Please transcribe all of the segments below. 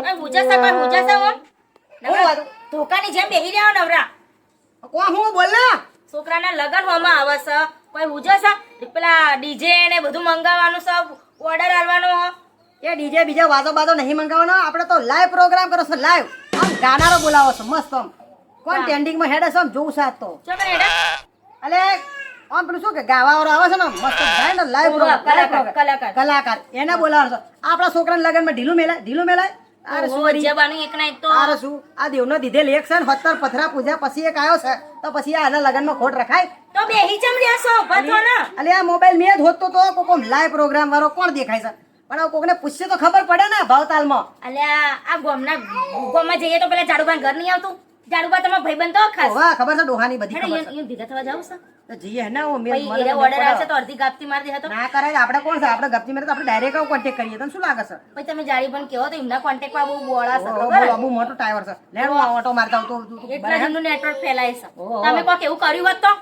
કોઈ કોઈ હુજસે ઓમ હું ધોકાની જેમ બેહી રહ્યા નવરા. કોણ હું બોલ? ને છોકરાના લગન હોમાં આવે છે. કોઈ છે પેલા ડીજે ને બધું મંગાવવાનું સબ ઓર્ડર આલવાનો એ ડીજે બીજા વાતો બાતો નહીં મંગાવવાનો આપણે તો લાઈવ પ્રોગ્રામ કરો છો લાઈવ આમ ગાનારો બોલાવો છો મસ્ત આમ. કોણ. ટ્રેન્ડિંગમાં હેડે છે આમ જોઉં છે તો. અલે આમ પેલું શું કે ગાવાવાળો આવે છે ને મસ્ત ગાય ને લાઈવ કલાકાર, કલાકાર. એને બોલાવો છો. આપણા છોકરાને લગનમાં ઢીલું મેલાય ઢીલું મેલાય. જવાનું એક ના એક તો. અરે શું? આ દેવનો દીધેલ એક છે ને સત્તર પથરા પૂજા પછી એક આવ્યો છે. તો પછી આના લગનમાં ખોટ રખાય. તો બેહી જમ રહેશો ના. અલે આ મોબાઈલ મેં જ હોતો તો કોક લાઈવ પ્રોગ્રામ વાળો કોણ દેખાય છે? પણ કોકને પૂછશે તો ખબર પડે ને ભાવતાલમાં. અલ્યા આ ગોમના ગોમમાં જઈએ તો પેલા ઝાડુબા ઘર નહીં આવતું? ઝાડુબા તમારા ભાઈબંધ તો ખાસ. ખબર છે ડોહાની બધી ખબર ભેગા થવા જાવ છે. જઈએ ને હું મેં- મને તો ઓર્ડર આવશે તો અડધી ગાપતી મારી દે હતો ના કરાય આપણે કોણ છે? આપણે ગપતી મેરે તો આપણે ડાયરેક્ટ કોન્ટેક્ટ કરીએ. તને શું લાગે છે? પછી તમે જાડી પણ કેવો તો એમના કોન્ટેક્ટમાં બહુ બોળા છે ખબર? બહુ મોટો ટાઈવર છે. લે હું ઓટો મારતા તો- તો- તો નેટવર્ક ફેલાય છે. તમે કોક એવું કર્યું હોત તો?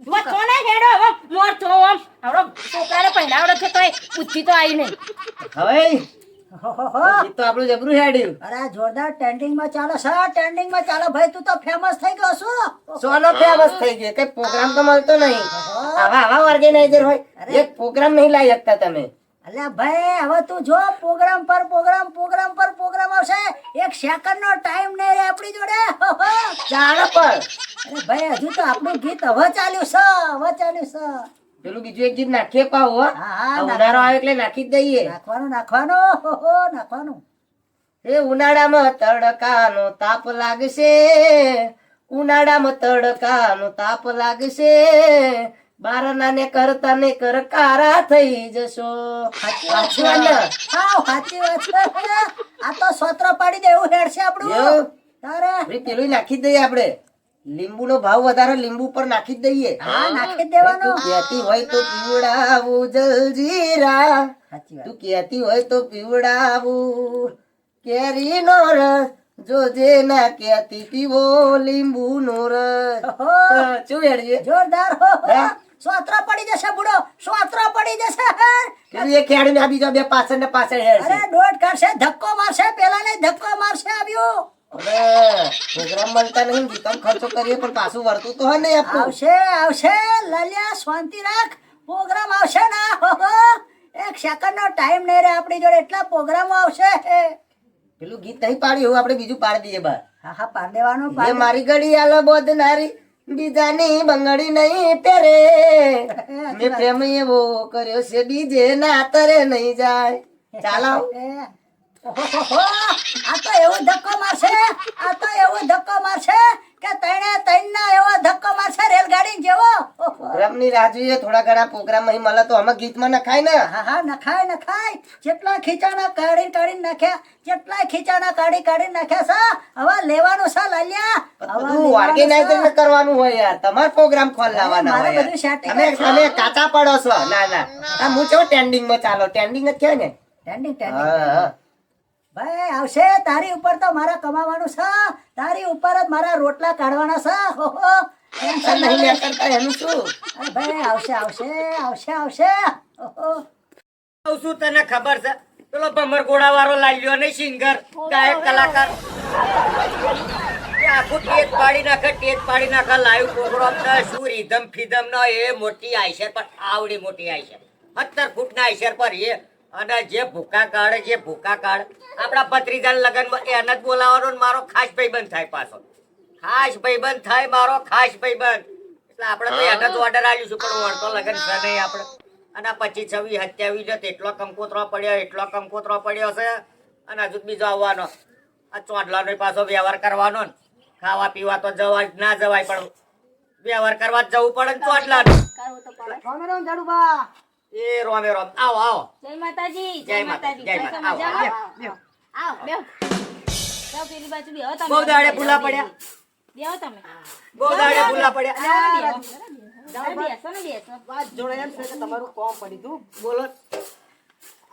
જુઓ તો ને હેડો આમ મોર થો આમ આવડો છોકરાને પહેરાવડો છે તોય બુદ્ધિ તો આવી નહીં. હવે તો આપણું જબરું હેડ્યું. અરે જોરદાર ટ્રેન્ડિંગમાં ચાલો સર ટ્રેન્ડિંગમાં ચાલો. ભાઈ તું તો ફેમસ થઈ ગયો છો. સોનો ફેમસ થઈ ગયો. કઈ પ્રોગ્રામ તો મળતો નહીં. આવા આવા ઓર્ગેનાઇઝર હોય. એક પ્રોગ્રામ નહીં લાવી શકતા તમે. અલ્યા ભાઈ હવે તું જો પ્રોગ્રામ પર પ્રોગ્રામ પ્રોગ્રામ પર પ્રોગ્રામ આવશે. એક સેકન્ડ નો ટાઈમ નહીં રે આપણી જોડે. ચાલો પર અરે ભાઈ હજુ તો આપણું ગીત હવે ચાલ્યું છે હવે ચાલ્યું છે. પેલું બીજું એક ગીત નાખીએ પાવ હો. હા, હા, ઉનાળો આવે એટલે નાખી જ દઈએ. નાખવાનું નાખવાનું. નાખવાનું. એ ઉનાળામાં તડકાનો તાપ લાગશે. ઉનાળામાં તડકાનો તાપ લાગશે. બારણા ને કરતા ને કરકારા થઈ જશો. સાચી વાત? હાવ સાચી વાત આ તો સોત્ર પાડી દેવું હેડશે આપણું? તારે. પેલું નાખી દઈએ આપણે. લીંબુ નો ભાવ વધારે લીંબુ પર નાખી જ દઈએ. હા નાખી દેવાનો. તું કહેતી હોય તો પીવડાવું જલજીરા. તું કહેતી હોય તો પીવડાવું. કેરીનો રસ જોજે ના કહેતી પીવો લીંબુ નો રસ શું હેડીએ જોરદાર. હો હે? પડી જશે બુડો. સ્વાત્ર પડી જશે. એક હેડી ને આ બીજો બે પાછળ ને પાછળ હેડ અરે દોઢ કાઢશે ધક્કો મારશે પેલા ને ધક્કો મારશે આવ્યો. હવે પ્રોગ્રામ મળતા નહીં ગીતમ ખર્ચો કરીએ પણ પાછું વર્તું તો હોય ને આપણું. આવશે આવશે લાલિયા શાંતિ રાખ. પ્રોગ્રામ આવશે ને? એક સેકન્ડ નો ટાઈમ નહીં રે આપણી જોડે એટલા પ્રોગ્રામો આવશે. પેલું ગીત નહીં પાડ્યું આપણે બીજું પાડી દઈએ બાર હા હા પાડ દેવાનું પાડ મારી ઘડી આલો બોધ નારી બીજાની બંગડી નહીં પહેરે. મેં પ્રેમ એવો કર્યો છે બીજે ના તરે નહીં જાય. ચાલો આ તો એવો ધક્કો મારશે આ તો એવો ધક્કો મારશે કે તણે તૈણના એવો ધક્કો મારશે રેલગાડી જેવો. પ્રોગ્રામની રાહ જોઈએ થોડા ઘણા પ્રોગ્રામ અહીં મળે તો અમે ગીતમાં નખાય ને. હા હા નખાય નખાય. જેટલા ખીચાના કાઢી કાઢી નાખ્યા જેટલા ખીચાના કાઢી કાઢી નાખ્યા છે હવે લેવાનું સા લાલ્યા. બધું ઓર્ગેનાઇઝ કરવાનું હોય યાર. તમારે પ્રોગ્રામ ખોલ લાવવાના હોય તમે તમે કાચા પડો છો. ના ના. આ હું ટેન્ડિંગમાં ચાલો? ટેન્ડિંગ જ કહેવાય ને. ટેન્ડિંગ standing. ભાઈ આવશે. તારી ઉપર તો મારા કમાવાનું છે. તારી ઉપર જ મારા રોટલા કાઢવાના છે. ઓહો ટેન્શન નહીં નહીં. લે કરતા એનું શું? અરે ભાઈ આવશે આવશે આવશે આવશે. ઓહો તને ખબર છે? પેલો ભમર ઘોડા વાળો લાલ્યો નહીં સિંગર? ગાયક કલાકાર? એ આખું ટેજ પાડી નાખે ટેજ પાડી નાખે લાઈવ પ્રોગ્રામ ને શું રીધમ ફીધમ નો એ મોટી આઈશર પર આવડી મોટી આઈશર સત્તર ફૂટ ના આઈશર પર એ અને જે ભૂકા કાઢે જે ભૂકા કાઢે. આપણા ભત્રીજા લગન એને જ બોલાવવાનો ને મારો ખાસ ભાઈબંધ થાય પાછો. ખાસ ભાઈબંધ થાય મારો ખાસ ભાઈબંધ. એટલે આપણે તો એને જ ઓર્ડર આવ્યું છું પણ વળતો લગન છે નહીં આપણે. અને આ પચીસ છવ્વીસ સત્યાવીસ છે એટલો કંકોતરો પડ્યો એટલો કંકોતરો પડ્યો છે. અને હજુ બીજો આવવાનો. આ ચોટલાનો પાછો વ્યવહાર કરવાનો ને. ખાવા પીવા તો જવા ના જવાય પણ વ્યવહાર કરવા જવું પડે ને ચોટલાનો. એ રોમે રોમ આવો આવો. જય માતાજી જય માતાજી. જય માતાજી આવો? આવો બેહો જાઓ પેલી બાજુ બેહો તમે. બહુ દાડે ભૂલા પડ્યા. બેહો. તમે. બહુ દાડે ભૂલા પડ્યા. બેસો ને બેસો વાત જોડે એમ છે કે તમારું કોમ પડી તું બોલો.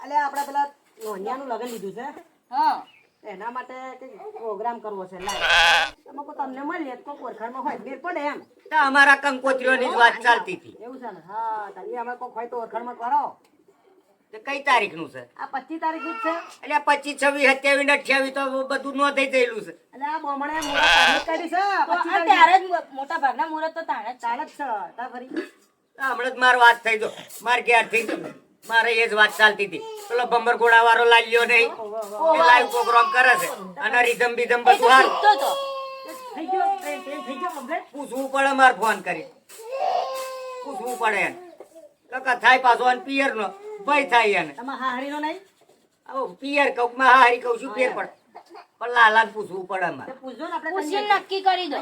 એટલે આપણે પેલા નોનિયાનું લગન લીધું છે. હા. એના માટે પ્રોગ્રામ કરવો છે. લાઈવ તમને મળીએ તો કોઈ ઓળખાણમાં હોય. મેળ પડે એમ. તો અમારા કંકોત્રીઓની જ વાત ચાલતી હતી. એવું છે ને? હા તારી કોઈ હોય તો ઓળખાણમાં કરો. તે કઈ તારીખનું છે? આ પચીસ તારીખનું છે. એટલે આ પચીસ છવ્વીસ સત્યાવીસ ને અઠ્યાવીસ તો બધું નોંધાઈ ગયેલું છે. એટલે આ બોમણે મોટા તારીખ કાઢી છે. તારીખ. ત્યારે જ મોટા ભાગના મુહૂર્ત તો તાણે ચાલે જ છે. તા ફરી. હમણાં જ માર વાત થઈ ગયો માર ઘેર થઈ ગયો મારે એ જ વાત ચાલતી હતી. પેલો ભંબર ઘોડા વાળો લાલ્યો નહીં લાઈવ પ્રોગ્રામ કરે છે. અને રીધમ બીધમ બધું હાલ. થઈ ગયો ટ્રેન ટ્રેન થઈ ગયો કમ્પ્લીટ પૂછવું પડે માર ફોન કરી. પૂછવું પડે એને. કાકા થાય પાછો અને પિયર નો ભય થાય એને. તમારા હાહરીનો નહીં? આવો પિયર કહું માં હારી કહું છું ફેર પડે. પણ લાલાને પૂછવું પડે મારે. પૂછજો ને આપણે પૂછીને નક્કી કરી દો.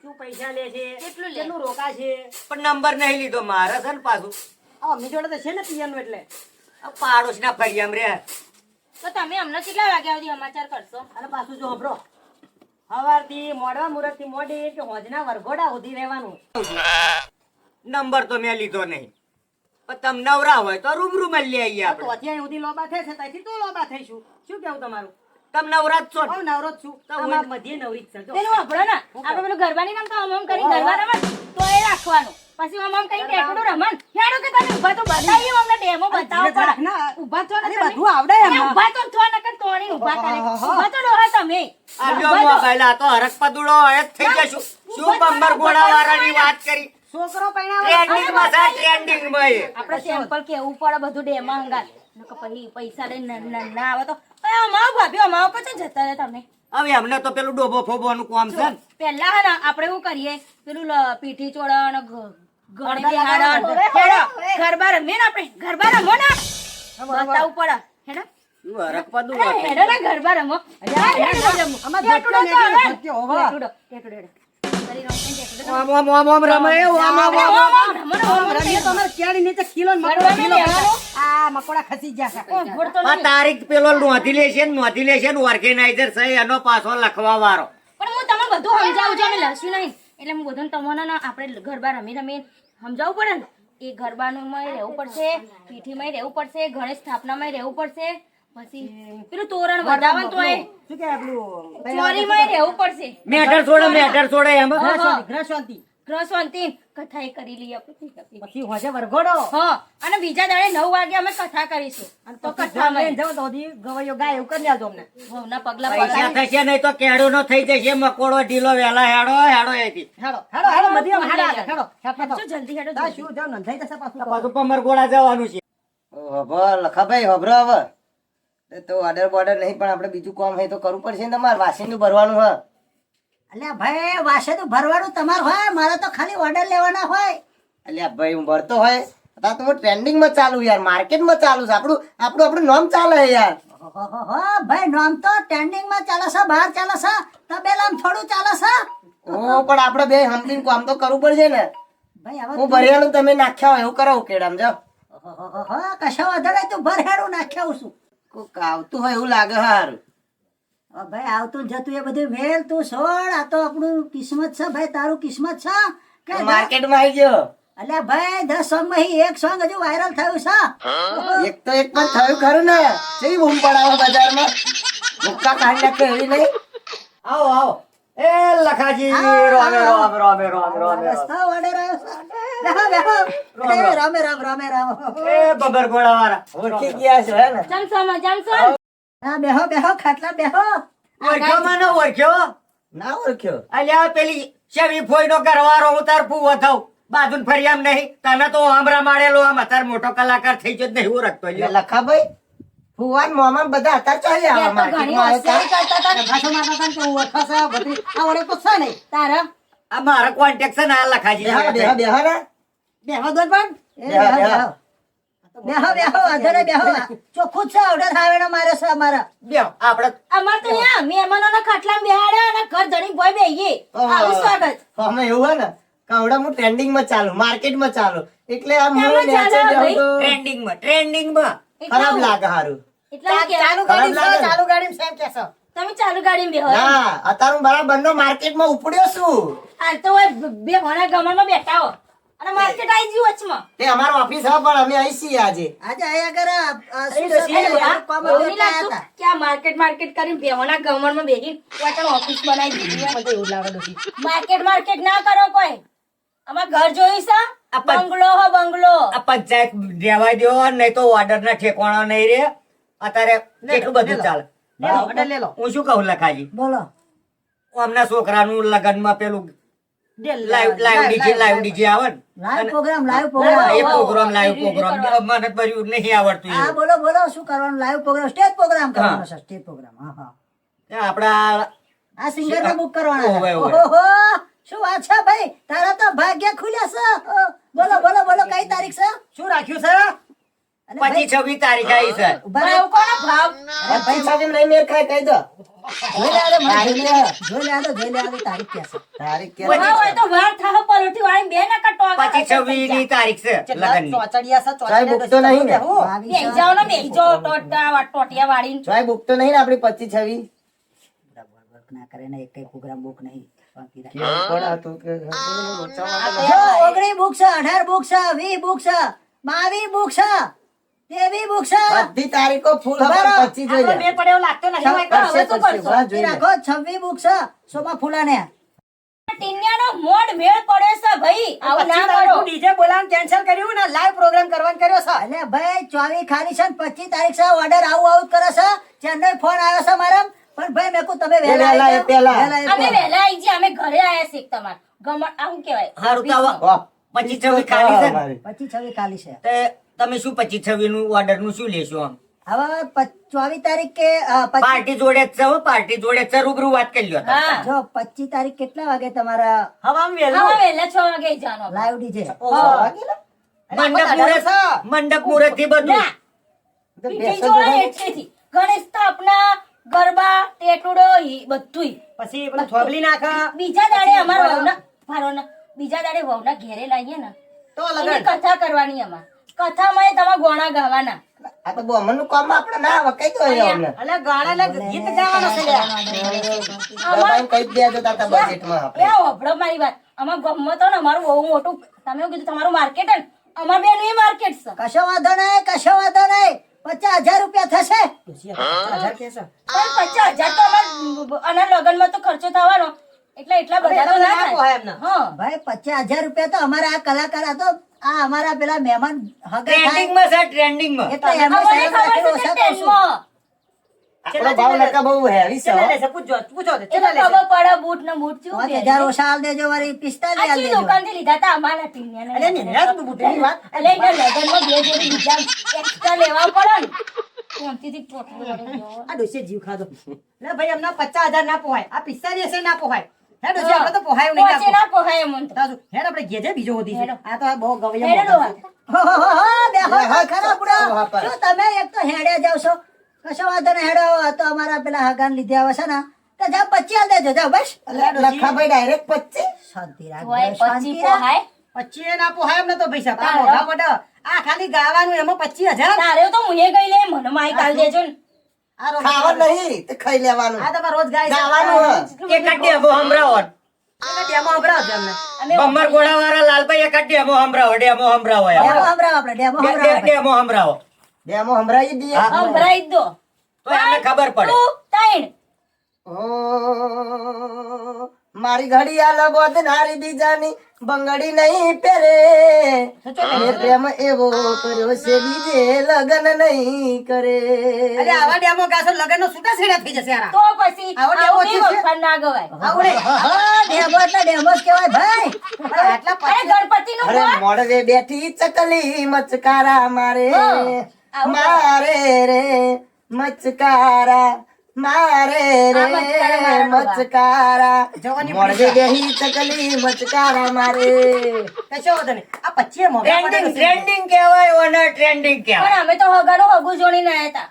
શું પૈસા લે છે કેટલું કેટલું રોકા છે પણ નંબર નહીં લીધો મારે છે ને પાછું. અમી જોડે તો છે ને પિયરનું એટલે. આ પાડોશના ફરિયામ રે. તો તમે અમને કેટલા વાગ્યા સુધી સમાચાર કરશો? અને પાછું જો સવારથી મોડવા મુહૂર્તથી મોડી કે હોજના વરઘોડા સુધી રહેવાનું. નંબર તો મેં લીધો નહીં. પણ તમ નવરા હોય તો રૂબરૂ મળી આવીએ તો આપણે. અત્યારે સુધી લોબા થાય છે ત્યાંથી તો લોબા થઈશું. શું કેવું તમારું? તમ નવરા જ છો? હું નવરો જ છું. તો મધ્ય નવરી જ છો. પેલું વાપરો ને. આપણે પેલું ગરબાની નામ તો આમ કરી ગરબા રમત તો એ રાખવાનું. પછી આમ કઈ ટેટુડું રમન હેડો કે તમે ઊભા તો બતાવી અમને ડેમો બતાવો પણ. ના. ઊભા છો ને બધું આવડે એમ. ઊભા તો છો ને કે તોણી ઊભા કરે. ઊભા તો ડોહા તમે. આવ્યો મો પહેલા તો. તો હરક પદુડો એ થઈ જશું શું બંબર ઘોડા વાળાની વાત કરી? છોકરો પૈણાવે ટ્રેન્ડિંગમાં છે ટ્રેન્ડિંગમાં આપણે સેમ્પલ કેવું પડે બધું ડેમાં હંગાત નકો પછી પૈસા લઈને ન- ન- ના આવે તો. અરે અમારો ભાભી અમારો પછી જતા રહે તમે? હવે અમને તો પેલું ડોબો ફોબોનું કામ છે પેલા હે ને આપણે શું કરીએ પેલું પીઠી ચોળા અને ગરબા રમીએ ને આપણે. ગરબા રમો ને. પડે. હેડો. ગરબા રમો. તારીખ પેલો નોંધી લેશે નોંધી લેશે ઓર્ગેનાઇઝર છે એનો પાછો લખવા વાળો. પણ હું તમને બધું સમજાવું છું લખશું નહીં. એટલે હું બધું તમને આપણે ગરબા રમી રમી સમજાવવું પડે ને? એ ગરબાનું માં રહેવું પડશે પીઠીમાં રહેવું પડશે ગણેશ સ્થાપનામાં રહેવું પડશે. પછી પેલું તોરણ વધાવવાનું તો એ શું કે પેલું? ચોરીમાં રહેવું પડશે. મેટર છોડે મેટર છોડે એમાં. શાંતિ, ગ્રહ કથા એ કરી લઈએ. પછી હોજે વરઘોડો. હા અને બીજા દાડે નવ વાગે અમે કથા કરીશું. અને તો કથામાં. લઈને જાવ દોધી ગવાયો ગાય એવું કરી આલજો અમને. ના પગલા પૈસા થશે નહીં તો કેડો નો થઈ જશે મકોડો ઢીલો વેલા હેડો હેડો એથી. હેડો. હેડો હેડો બધી હેડો હેડો હેડો. જલ્દી હેડો દા શું જાવ નંધાઈ જશે પાછું. પાછું પમર ગોળા જવાનું છે. હબો લખા ભાઈ હબરો હવે. તો ઓર્ડર બોર્ડર નહીં પણ આપણે બીજું કામ હોય તો કરવું પડશે ને તમારે. વાસીનું ભરવાનું હ. અલ્યા ભાઈ વાસે તો ભરવાનું તમારું હોય મારે તો ખાલી ઓર્ડર લેવાના હોય. અલ્યા ભાઈ હું ભરતો હોય. અત્યારે તો હું ટ્રેન્ડિંગમાં ચાલુ યાર માર્કેટમાં ચાલુ છે. આપણું આપણું આપણું નામ ચાલે યાર. હો ભાઈ નામ તો ટ્રેન્ડિંગમાં ચાલે છે બહાર ચાલે છે તબેલામાં થોડું ચાલે છે. ઓ પણ આપણે બે હમલીન કામ તો કરવું પડશે ને. ભાઈ હવે હું ભરેલું તમે નાખ્યા હોય એવું કરાવું કેડામ જો હો કશા વાંધો નહીં તું ભર નાખ્યા છું. કોક આવતું હોય એવું લાગે હારું. ભાઈ આવતું જતું. એ બધું વેલ તું છોડ. આ તો આપણું કિસ્મત છે ભાઈ તારું કિસ્મત છે. કે માર્કેટમાં આવી ગયો. અલ્યા ભાઈ દસ સોંગમાં એક સોંગ હજુ વાયરલ થયું છે. એક તો એક પણ થયું ખરું ને. કેવી બૂમ પડાવો બજારમાં? મુક્કા કાઢી નાખે એવી નહીં? આવો આવો. એ લખાજી રોમે રોમ રોમે રોમ રોમે રસ્તા વાડે રામે રામ. રામે રામ એ બબરગોળા વાળા ઓળખી ગયા છો હે ને? જમશો માં જમશો હા બેહો બેહો ખાટલા બેહો. ઓળખ્યો મને ઓળખ્યો? ના ઓળખ્યો? અલ્યા પેલી શેવી ફોઈનો ઘરવાળો હું તાર ફૂવો થઉં. બાજુ ફરી આમ નહીં. તને તો આમરા મારેલો આમ અત્યારે મોટો કલાકાર થઈ ગયો જ નહીં ઓળખતો રખતો. લખાભાઈ ફુવાન મોમાં બધા હતા ચાલી યાર, આવા તો માર્કેટમાં કરતા હતા. ભાષો મારતા હતા ને કે હું ઓળખા છે બધી. આ વડે તો છે નહીં. તારા? આ મારા કોન્ટેક્ટ છે ને આ લખાજી બેહા બેહા બેહા બેહો દોર પણ બેહો, બેહો. બેહો. બેહો બેહો અધરે બેહો. ચોખ્ખું છે ઓર્ડર આવેનો માર્યો છે અમારા. બેહો, આપણે અમાર તો અહીંયા મહેમાનોના ખાટલામાં બેહાડ્યા અને ઘર ધણી બોય બેહીએ. આવું સ્વાગત. અમે એવું હોય ને કાવડા હું ટ્રેન્ડિંગમાં ચાલુ માર્કેટમાં ચાલુ. એટલે નેચે ચાલે જાઉં ભાઈ? તો. ટ્રેન્ડિંગમાં ટ્રેન્ડિંગમાં ખરાબ લાગે હારું. ચાલુ ચાલુ ગાડી? ચાલુ ગાડી સેમ કેસો તમે ચાલુ ગાડી બેહો. ના અત્યારે હું બરાબર નો ઉપડ્યો છું. તો ઓય બે હોના ગમનમાં બેઠા હો. અને માર્કેટ આવી ગયું વચમાં. તે અમારો ઓફિસ હા પણ અમે આવી છીએ આજે. આજે આયા કરે આ- આ શું અરે, છે અરે, આ કોમ એવું જોતા નહીં લાગતું હતા. કે આ માર્કેટ માર્કેટ કરીને બેહોના ગમનમાં બેહી પોતાનું ઓફિસ બનાવી દીધી મને એવું લાગે ડોશી. માર્કેટ માર્કેટ ના કરો કોઈ. અમાર ઘર જોયું છે? બંગલો હો બંગલો. આ પંચાયત રહેવા દો નહીં તો ઓર્ડર ના ઠેકાણા નહીં રે. અત્યારે કેટલું બધું ચાલે. હું શું કહું લખાજી? બોલો. હમણાં છોકરાનું લગ્નમાં પેલું live live DJ live DJ આવે ને? Live program live program. એ પ્રોગ્રામ લાઈવ પ્રોગ્રામ. મને બર્યું નહીં આવડતું હા બોલો બોલો શું કરવાનું? લાઈવ પ્રોગ્રામ સ્ટેજ પ્રોગ્રામ કરવાનો છે સ્ટેજ પ્રોગ્રામ. હા હા. આપડા આ સિંગર ને બુક કરવાના ઓવે, છે. ઓવે. ઓહો શું વાત છે ભાઈ? તારા તો ભાગ્ય ખુલ્યા છે. બોલો બોલો બોલો કઈ તારીખ છે? શું રાખ્યું છે? પચીસ છવ્વીસ તારીખ આવી છે. ઊભા કોનો ભાવ. પચીસ છવ્વીસ નહીં મેળ ખાય કહી દો. કટો પચીસ છવ્વીસની કરે ને એક પ્રોગ્રામ બુક નહીં. ઓગણી બુક છે અઢાર બુક છે વી બુક છે બાવી બુક છે. તેવી બુક બધી તારીખો ફૂલ હવે પચીસ જોઈ લે પડે એવું નહીં હોય તો હવે શું કરશો વાહ, રાખો છવ્વી બુક છે ફૂલાને. ટીનિયાનો મોઢ મેળ પડે છે ભાઈ. આવું ના કરો. ડીજે બોલાવાનું કેન્સલ કર્યું ને લાઈવ પ્રોગ્રામ કરવાનું કર્યો છે. એટલે ભાઈ ચોવીસ ખાલી છે પચીસ તારીખ છે ઓર્ડર આવું આવું કરે છે. ચેન્નઈ ફોન આવ્યો છે મારા. પણ ભાઈ મેં કહું તમે વહેલા વહેલા આવી પહેલા. અમે વહેલા આવી છીએ અમે ઘરે આયા છીએ તમાર. ગમણ આવું કહેવાય? હારું તો ખાલી છે. ને? પચીસ છવ્વીસ ખાલી છે. તે તમે શું પચીસ છવ્વીસનું ઓર્ડરનું શું લેશો આમ? હવે ચોવીસ તારીખ કે પાર્ટી જોડે જ છે પાર્ટી જોડે જ છે રૂબરૂ વાત કરી લ્યો તમે. જો પચીસ તારીખ કેટલા વાગે તમારા હવે આમ હવે વહેલા છ વાગે જવાનું લાઈવ ડીજે? મંડપ મુહૂર્ત મંડપ મુહૂર્તથી બધું ના. પીઠી જોડે એટલેથી ગણેશ સ્થાપના ગરબા ટેટુડો ઈ બધુંય. પછી પેલું થોબલી નાખ. બીજા દાડે અમાર વહુના ફારોના- બીજા દાડે વહુના ઘેરે લાવીએ ને. તો એની લગન. કથા કરવાની અમાર. કથામાં એ તમારા ગોણા ગાવાના. આ તો બોમનનું કામ આપણે ના આવે કઈ દો અમને. અલે ગાણા લે ગીત ગાવાનો છે કહી જ દેજો તાતા બજેટમાં એ આપણે. હોભળો મારી વાત. અમાર ગામમાં તો ને અમારું બહુ મોટું તમે કીધું તમારું માર્કેટ હે ને અમાર બેન એ માર્કેટ છે. કશો વાંધો નહીં કશો વાંધો નહીં. પચાસ હજાર રૂપિયા થશે. પચાસ હજાર તો અમાર આના લગ્નમાં તો ખર્ચો થવાનો. એટલે એટલા બધા તો ના થાય હા ભાઈ પચાસ હજાર રૂપિયા તો અમારા આ કલાકાર હતો આ અમારા પેલા મહેમાન ટ્રેન્ડિંગમાં સર ટ્રેન્ડિંગમાં એટલે એમને અમને સાહેબ ખબર રાખેલો છે તો આપણો ભાવ નકા બહુ હેવી છે. એટલે ખબર પડે બૂટ ને બૂટ હજાર છે. ઓછા આલ દેજો વારી પિસ્તાલીસ આલ આછી દુકાનથી લીધા તા અમારા ટીનિયાને. અલે બૂટની વાત. અલે એના લગનમાં બે જોડી બીજા એક્સ્ટ્રા લેવા પડે ને. આ જીવ ખાધો લે ભાઈ અમને પચાસ હજાર ના પોહાય આ પિસ્તાલીસ હશે ના પોહાય હે ડોસી આપણે તો પોહાય નહીં પહોંચે ના પોહાય મન તો. તાજુ હેડ આપણે ઘેજે બીજો હોતી છે. આ તો આ બહુ હેડો ગવૈયા. હો, હો, હો, બેહો, ખરા બુડા. શું તમે એક તો હેડ્યા જાવ છો. કશો વાંધો ને હેડો આ તો અમારા પેલા હગાન લીધે આવે છે ને. તો જા પચી આલ દેજો જાઓ બસ. લખાભાઈ ડાયરેક્ટ પચી શાંતિ રાખ શાંતિ પછી રાખ. ના પોહાય એમ તો પૈસા. પા મોઢા મોઢા. આ ખાલી ગાવાનું એમાં પચીસ હજાર. તારે તો મુએ ગઈ લે મને માઈક આલ દેજો ને. આ રો- આ તમારે રોજ ગાય. એક જ ડેમો સંભળાવો. આ ડેમો સંભળાવજો અમને. અમે બમ્બર ગોળાવાળા લાલભાઈ એક જ ડેમો સંભળાવો ડેમો સંભળાવો ડેમો સંભળાવો આપણે ડેમો ડે- ડેમો સંભળાવો ડેમો સંભળાવી દઈએ હા. દો તો એમને ખબર પડે ટુ, ત્રણ. ઓ, મારી ઘડિયાળ બોધનારી બીજાની બંગડી નહીં પહેરે. અને પ્રેમ એવો કર્યો છે બીજે લગન નહીં કરે. અરે આવા ડેમો ગાસો લગન નો છૂટા છેડા થઈ જશે યાર તો પછી આવો ડેમો છે? વખત ના ગવાય. આવડે. હા, ડેમો એટલે ડેમો જ કહેવાય ભાઈ. આટલા ગણપતિ નું અરે? મોડવે બેઠી ચકલી મચકારા મારે. મારે રે મચકારા મારે રે મચકારા મોડવે બેહી ચકલી મચકારા મારે. કશો વાંધો આ પચીએ મોઢા ટ્રેન્ડિંગ ટ્રેન્ડિંગ કહેવાય ઓને ટ્રેન્ડિંગ કહેવાય. પણ અમે તો હગાનું હગુ જોડીને આયા હતા.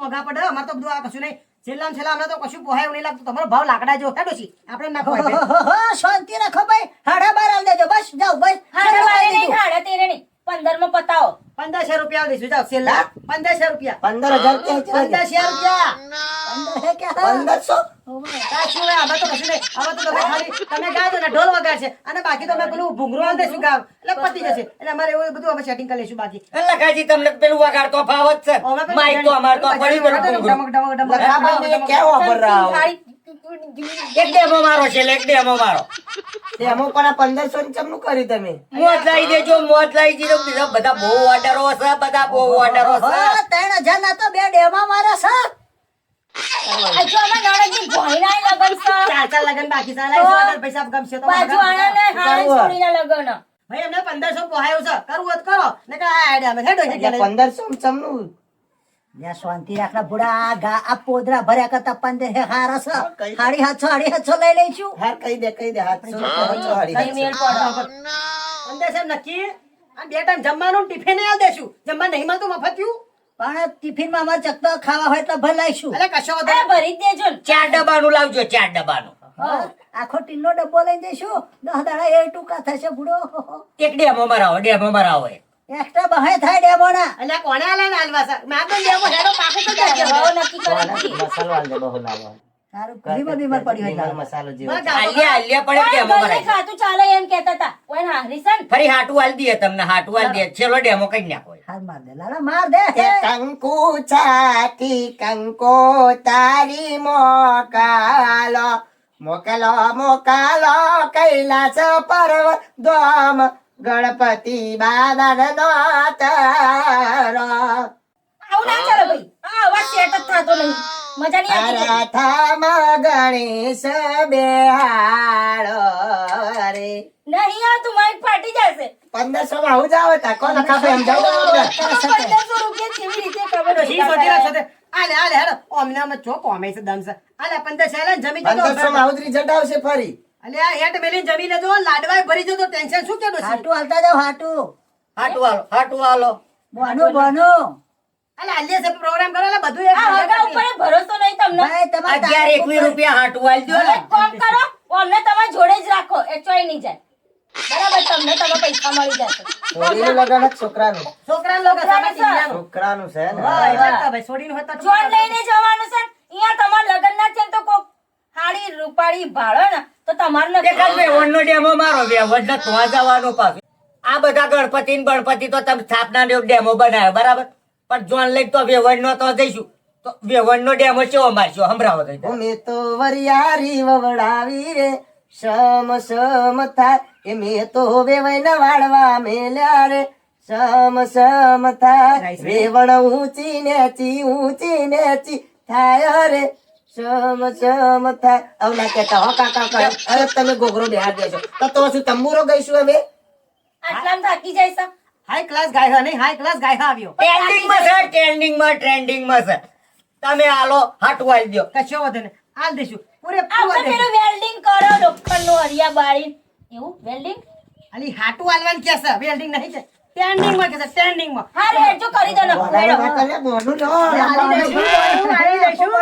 હગા પડે અમાર તો બધું આ કશું નહીં. છેલ્લા છેલ્લા અમને તો કશું પોહાયું નહીં લાગતું. તમારો ભાવ લાકડા જેવો. હેડો છી આપણે ના પોહાય શાંતિ રાખો ભાઈ. હાડા બાર આલ દેજો. બસ જાઓ બસ. હાડા બાર નહીં હાડા તેરે નહીં. પંદરમાં પતાવો. પંદરસો રૂપિયા દઈશું. જાવ છેલ્લા પંદરસો રૂપિયા. પંદર હજાર? પંદરસો રૂપિયા? પંદર હે પંદરસો? આ શું હોય? આમાં તો કશું નહીં. આમાં તો તમે ખાલી તમે ગાજો ને ઢોલ વગાડશે. અને બાકી તો અમે પેલું ભૂંગળું આલી શું ગાવ એટલે પતી જશે. એટલે અમારે એવું બધું અમે સેટિંગ કરી લઈશું બાકી. લખાજી તમને પેલું વગાડતો એક ડેમો મારો છે એક ડેમો મારો. એમાં પણ પંદરસો ની ચમનું કર્યું તમે. મોત લાવી દેજો મોત લાવી દેજો બધા બહુ ઓર્ડરો છે બધા બહુ ઓર્ડરો છે. ત્રણ હજાર ના તો બે ડેમાં મારે છે. હજુ અમે નણંદની ભોંયનાય લગન છે. ચાર ચાર લગન બાકી છે. લાઈ જો અગર પૈસા ગમશે તો બાજુ આણાને હાણે છોડીના લગન. ભાઈ અમને પંદરસો પોહાયું છે. કરવું કરો. ને પંદરસો ચમનું લ્યા, શાંતિ રાખના બુડા આ ગા આ પોદરા ભર્યા કરતા પંદર હે હારા છે હાડી હાથસો હાડી હાથસો લઈ લઈશું. હાર કહી દે કહી દે પાંચસો હાડી કઈ મેળ પડે. પંદરસો નક્કી? આ બે ટાઈમ જમવાનું ટિફિન આલ દેશું. જમવા નહીં મળતું મફત્યું? પણ ટિફિનમાં અમારે ચકતો ખાવા હોય તો ભલાઈશું લાવીશું એટલે કશો વધારે ભરી દેજો ચાર ડબ્બાનું લાવજો ચાર ડબ્બાનું. આખો ટીનો ડબ્બો લઈ જઈશું. દસ દાડા એ ટૂંકા થશે ભૂડો એક ડેમો મરાવો ડેમો મરાવો એ. એક્સ્ટ્રા બહાય થાય ડેબો ના એટલે કોને આલે ને હાલવા છે મેં તો લેવો હેડો પાકું તો નાખ્યો. હો નક્કી કરી. મસાલો આલ દે બહુ લાવો તારું બીમાર બીમાર પડી હોય લીમડો મસાલો જેવો આલ્યા આલ્યા પડે ડેમો મરાય ખાતું ચાલે એમ કહેતા હતા. ઓય ના? હરીસન ફરી હાટું આલ દઈએ તમને હાટું આલ દઈએ. છેલો ડેમો કઈ નાખો હાથ માર દે. લાલા માર દે કંકુ ચાતી કંકો તારી મોકાલો. મોકલો મોકાલો કૈલાસ પર્વત દોમ ગણપતિ બાદન નો તારો આવું ના ચાલે ભાઈ. આ અવાજ સેટ જ થતો નહીં. મજા નહીં આવતી રાથામાં ગણેશ બેહાડો રે. નહીં આવતું માઇક ફાટી જશે. પંદરસો માં હું જાવ તા કોને ખબર એમ જાવ પંદરસો રૂપિયા કેવી રીતે ખબર ડોશી સોટી રાખશો તે. આલે આલે હેડો ઓમને અમે ચો છે દમ છે. આલે પંદર આલે જમી પંદરસો માં ઉતરી જટાવશે ફરી. અલે આ હેઠ મેલી જમી લેજો લાડવાય ભરી જતો ટેન્શન શું કે ડોશી હાટુ હાલતા જાવ હાટુ. હાટુ આલો હાટુ આલો બોનો બોનો. અલે આલિયા સે પ્રોગ્રામ કરો એટલે બધું એક આ હગા ઉપર ભરોસો નહીં તમને. ભાઈ તમારે અગિયાર એકવીસ રૂપિયા હાટુ આલ દો ને એક કરો અમને તમારે જોડે જ રાખો એ ચોય નહીં જાય. બરાબર તમને તમે પૈસા મળી જશે. છોડીનું લગન જ છોકરાનું. છોકરા લોકો છોકરાને છોકરાનું છે ને? હા, એટલે જ તો ભાઈ છોડીને હોય જોન લઈને જવાનું છે અહીંયા તમારા લગ્ન ના છે ને તો કોક હાડી રૂપાળી ભાળો ને તો તમારે નથી. એક જ વેવણનો ડેમો મારો વેવણ ને તો જવાનું પાછું આ બધા ગણપતિ ને ગણપતિ તો તમે સ્થાપના નો ડેમો બનાવ્યો બરાબર? પણ જોન લઈને તો વેવણ નો તો જઈશું. તો વેવણ નો ડેમો કેવો મારશો? સંભળાવો તો. મેં તો વરિયારી વવડાવી રે સમ સમ થાય. કે મેં તો વેવણ વાળવા મેલ્યા રે સમ સમ થાય. વેવણ ઊંચી નેચી ઊંચી નેચી થાય રે. સમ ચમ થાય. આવું ના કહેતા હો કાકા કરે. અરે તમે ગોગરો બેહાર દેશો. તો તો શું તંબુરો ગઈશું અમે આટલામ થાકી જાય હાઈ ક્લાસ ગાય નહીં? હાઈ ક્લાસ ગાય આવ્યો. ટ્રેન્ડિંગમાં સર ટ્રેન્ડિંગમાં ટ્રેન્ડિંગમાં સર તમે આલો હાટું આલ દો. કશો વધે ને આલ દેશું પૂરે આપણે પેલું વેલ્ડિંગ કરો લોખંડનું હરિયા બારી એવું વેલ્ડિંગ અલી હાટુ આલવાનું કે છે? વેલ્ડિંગ નહીં છે? સ્ટેન્ડિંગમાં કે સ્ટેન્ડિંગમાં. હા જો કરી દો ને. બોલાવો ના કરે, બોલું લો. આલી દઈશું.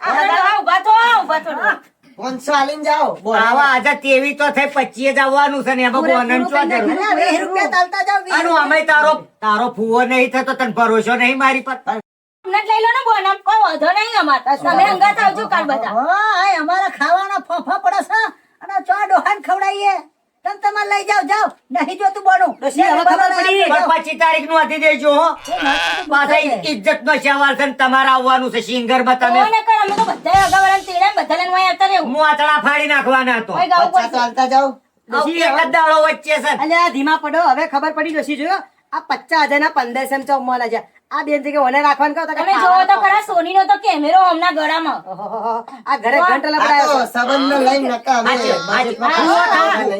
આપણે તો આ ઊભા થો ઊભા પાંચસો આલીને જાઓ. આવા આજે તેવી તો થઈ પચીએ જવાનું છે ને એમાં બોનન ચો જરૂર અલા, વીસ રૂપિયા ચાલતા જાવ આનું અમે તારો તારો ફુવો નહીં થતો તને ભરોસો નહીં મારી પર? લઈ લો ને બોનમ કોઈ વાંધો નહીં અમાર. તમે હંગાત આવજો કાલ બધા. હા અમારા ખાવાના ફોફા પડે છે અને ચો ડોહાન ખવડાવીએ? તમે તમાર લઈ જાઓ જાઓ. નહીં જોતું બોનું. ડોશી, હવે ખબર પડી. પણ પચીસ તારીખનું હતી દેજો હો પાછા ઇજ્જત નો સવાલ છે તમારે આવવાનું છે સિંગરમાં તમે. કોને કર? અમે તો બધા અગાવાળાને તેડે ને બધા લઈને વહી આવતા રહેવું આતળા ફાડી નાખવાના હતો કોઈ ચાલતા જાઓ. આવું એક દાડો વચ્ચે છે અલ્યા આ ધીમા પડો. હવે ખબર પડી જશે જોયો? આ પચાસ હજાર ના પંદર સેમ ચોમ્મા છે. આ બેન કે ઓને રાખવાનું કહો તમે જોવો તો ખરા સોની નો તો કેમેરો હમણાં ગળામાં. આ ઘરે તો પડાયો સંબંધને લઈને નકા.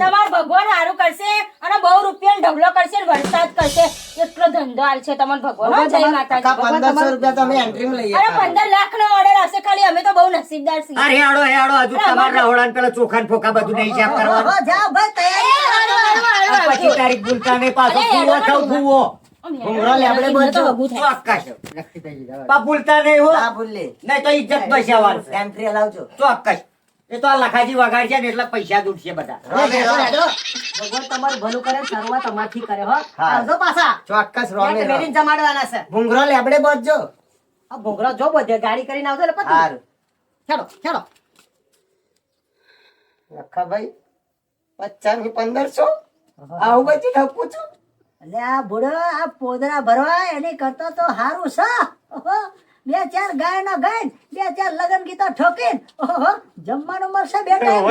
તમાર ભગવાન હારું કરશે અને બહુ રૂપિયા ઢગલો કરશે ને વરસાદ કરશે. એટલો ધંધો હાલ છે તમને ભગવાન. જય માતાજી. કાકા પંદરસો રૂપિયા તો અમે એન્ટ્રીમાં લઈએ અરે પંદર લાખ નો ઓર્ડર હશે ખાલી અમે તો બહુ નસીબદાર છીએ. અરે હેડો હેડો હજુ તમારા રહોડા પેલા ચોખા ને ફોકા બધું નહીં હિસાબ કરવાનું. જાઓ ભાઈ તૈયારી. પચીસ તારીખ ભૂલતા નહીં પાછો ફૂવો થવું ફૂવો લખાજી વગાડ છે એટલે પૈસા દૂરશે બધા. ભગવાન તમારું ભલું કરે શરૂઆત અમારથી કરે હો. આવજો પાછા. ચોક્કસ રોમે યાર, રો. વેલીને જમાડવાના છે. ઘૂંઘરો લેબડે બોલજો આ ભોંગરો જો બધે ગાડી કરીને આવજો એટલે પતી. હારું. ખેડો ખેડો લખાભાઈ પચાસ પંદરસો? આવું બધું ઠપકું છું? એટલે આ ભૂડો આ પોદરા ભરવા એની કરતા તો હારું છે બે ચાર ગાય નો ગાય બે ચાર લગન ગીતો ઠોકીન ઓહો જમવાનું મળશે બે ટાઈમ.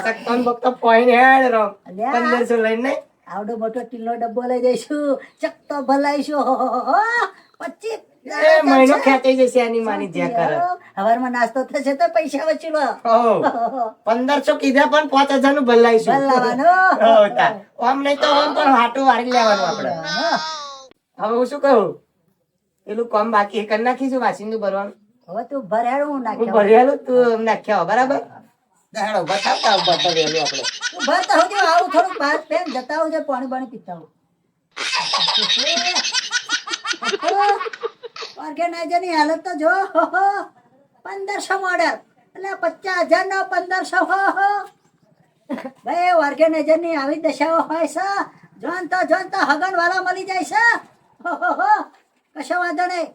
ચક્કન હેડ રો અલ્યા. પંદરસો લઈને આવડો મોટો ટીલો ડબ્બો લઈ જઈશું ચક્કો ભલાઈશું હો, હો, હો. પચીસ એ મહિનો ખેંચાઈ જશે આની માની જ્યાં કરે હવારમાં નાસ્તો થશે તો પૈસા વચી લો પંદરસો કીધા પણ પાંચ હજારનું ભલાઈશું. ભલાવાનું. આમ નહીં તો આમ પણ હાટું વાળી લેવાનું આપણે. હવે હું શું કહું? પેલું કોમ બાકી એક કરી નાખીશું વાસીનું ભરવાનું. હવે તું ભરેલું હું નાખ્યું ભરેલું તું નાખ્યા બરાબર? દાડો બતાવતા બતા વહેલું આપણે. તું ભરતા હોજો આવું થોડું પાંચ પેન જતા હોજો પાણી બાણી પીતા હો ઓર્ગેનાઇઝરની હાલત તો જો પંદરસો મોડલ એટલે પચાસ હજાર નો પંદરસો ભાઈ ઓર્ગેનાઇઝરની આવી દશાઓ હોય છે. જોન તો જોન તો હગન વાળા મળી જાય છે. હો, હો, હો. કશો વાંધો નહીં.